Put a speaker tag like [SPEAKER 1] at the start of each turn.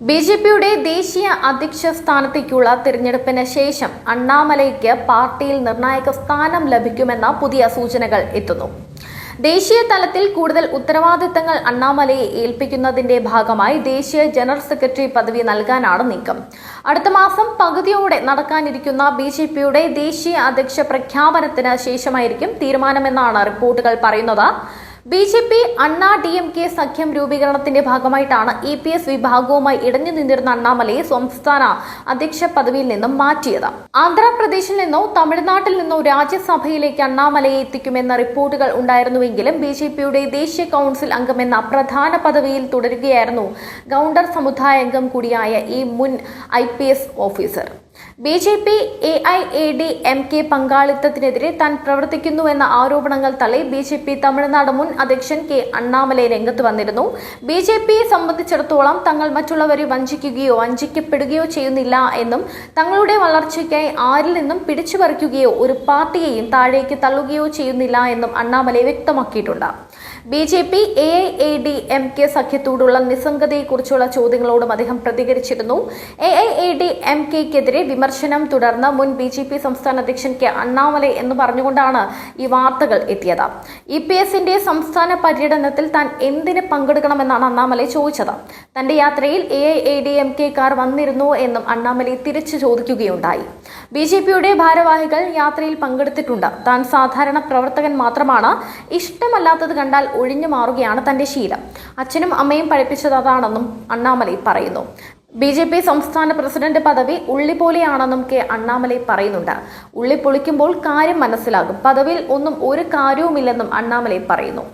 [SPEAKER 1] B J പിയുടെ ദേശീയ അധ്യക്ഷ സ്ഥാനത്തേക്കുള്ള തിരഞ്ഞെടുപ്പിന് ശേഷം അണ്ണാമലയ്ക്ക് പാർട്ടിയിൽ നിർണായക സ്ഥാനം ലഭിക്കുമെന്ന പുതിയ സൂചനകൾ എത്തുന്നു. ദേശീയ തലത്തിൽ കൂടുതൽ ഉത്തരവാദിത്തങ്ങൾ അണ്ണാമലയെ ഏൽപ്പിക്കുന്നതിന്റെ ഭാഗമായി ദേശീയ ജനറൽ സെക്രട്ടറി പദവി നൽകാനാണ് നീക്കം. അടുത്ത മാസം പകുതിയോടെ നടക്കാനിരിക്കുന്ന ബി ജെ പിയുടെ ദേശീയ അധ്യക്ഷ പ്രഖ്യാപനത്തിന് ശേഷമായിരിക്കും തീരുമാനമെന്നാണ് റിപ്പോർട്ടുകൾ പറയുന്നത്. B J P Anna D M K സഖ്യം രൂപീകരണത്തിന്റെ ഭാഗമായിട്ടാണ് ഇ പി എസ് വിഭാഗവുമായി ഇടഞ്ഞു നിന്നിരുന്ന അണ്ണാമലയെ സംസ്ഥാന അധ്യക്ഷ പദവിയിൽ നിന്നും മാറ്റിയത്. ആന്ധ്രാപ്രദേശിൽ നിന്നോ തമിഴ്നാട്ടിൽ നിന്നോ രാജ്യസഭയിലേക്ക് അണ്ണാമലയെ എത്തിക്കുമെന്ന റിപ്പോർട്ടുകൾ ഉണ്ടായിരുന്നുവെങ്കിലും ബി ജെ പിയുടെ ദേശീയ കൗൺസിൽ അംഗമെന്ന പ്രധാന പദവിയിൽ തുടരുകയായിരുന്നു ഗൗണ്ടർ സമുദായ അംഗം കൂടിയായ ഈ മുൻ I officer. B J P A I A D M K പങ്കാളിത്തത്തിനെതിരെ താൻ പ്രവർത്തിക്കുന്നുവെന്ന ആരോപണങ്ങൾ തള്ളി ബി ജെ പി തമിഴ്നാട് മുൻ അധ്യക്ഷൻ കെ അണ്ണാമലൈ രംഗത്ത് വന്നിരുന്നു. ബി ജെ പിയെ സംബന്ധിച്ചിടത്തോളം തങ്ങൾ മറ്റുള്ളവരെ വഞ്ചിക്കുകയോ വഞ്ചിക്കപ്പെടുകയോ ചെയ്യുന്നില്ല എന്നും തങ്ങളുടെ വളർച്ചയ്ക്കായി ആരിൽ നിന്നും പിടിച്ചുപറിക്കുകയോ ഒരു പാർട്ടിയെയും താഴേക്ക് തള്ളുകയോ ചെയ്യുന്നില്ല എന്നും അണ്ണാമലൈ വ്യക്തമാക്കിയിട്ടുണ്ട്. B J P A I A D M K സഖ്യത്തോടുള്ള നിസ്സംഗതയെക്കുറിച്ചുള്ള ചോദ്യങ്ങളോടും അദ്ദേഹം പ്രതികരിച്ചിരുന്നു. A I A D M കെക്കെതിരെ വിമർശനം തുടർന്ന് മുൻ ബി ജെ പി സംസ്ഥാന അധ്യക്ഷൻ കെ അണ്ണാമലൈ എന്ന് പറഞ്ഞുകൊണ്ടാണ് ഈ വാർത്തകൾ എത്തിയത്. ഇ പി എസിന്റെ സംസ്ഥാന പര്യടനത്തിൽ താൻ എന്തിന് പങ്കെടുക്കണമെന്നാണ് അണ്ണാമലൈ ചോദിച്ചത്. തന്റെ യാത്രയിൽ A I A D M K car വന്നിരുന്നു എന്നും അണ്ണാമലൈ തിരിച്ചു ചോദിക്കുകയുണ്ടായി. ബി ജെ പിയുടെ ഭാരവാഹികൾ യാത്രയിൽ പങ്കെടുത്തിട്ടുണ്ട്. താൻ സാധാരണ പ്രവർത്തകൻ മാത്രമാണ്. ഇഷ്ടമല്ലാത്തത് കണ്ടാൽ ഒഴിഞ്ഞു മാറുകയാണ് തന്റെ ശീലം. അച്ഛനും അമ്മയും പഠിപ്പിച്ചത് അതാണെന്നും അണ്ണാമലൈ പറയുന്നു. ബി ജെ പി സംസ്ഥാന പ്രസിഡന്റ് പദവി ഉള്ളിപൊലിയാണെന്നും കെ അണ്ണാമലൈ പറയുന്നുണ്ട്. ഉള്ളി പൊളിക്കുമ്പോൾ കാര്യം മനസ്സിലാകും. പദവിയിൽ ഒന്നും ഒരു കാര്യവുമില്ലെന്നും അണ്ണാമലൈ പറയുന്നു.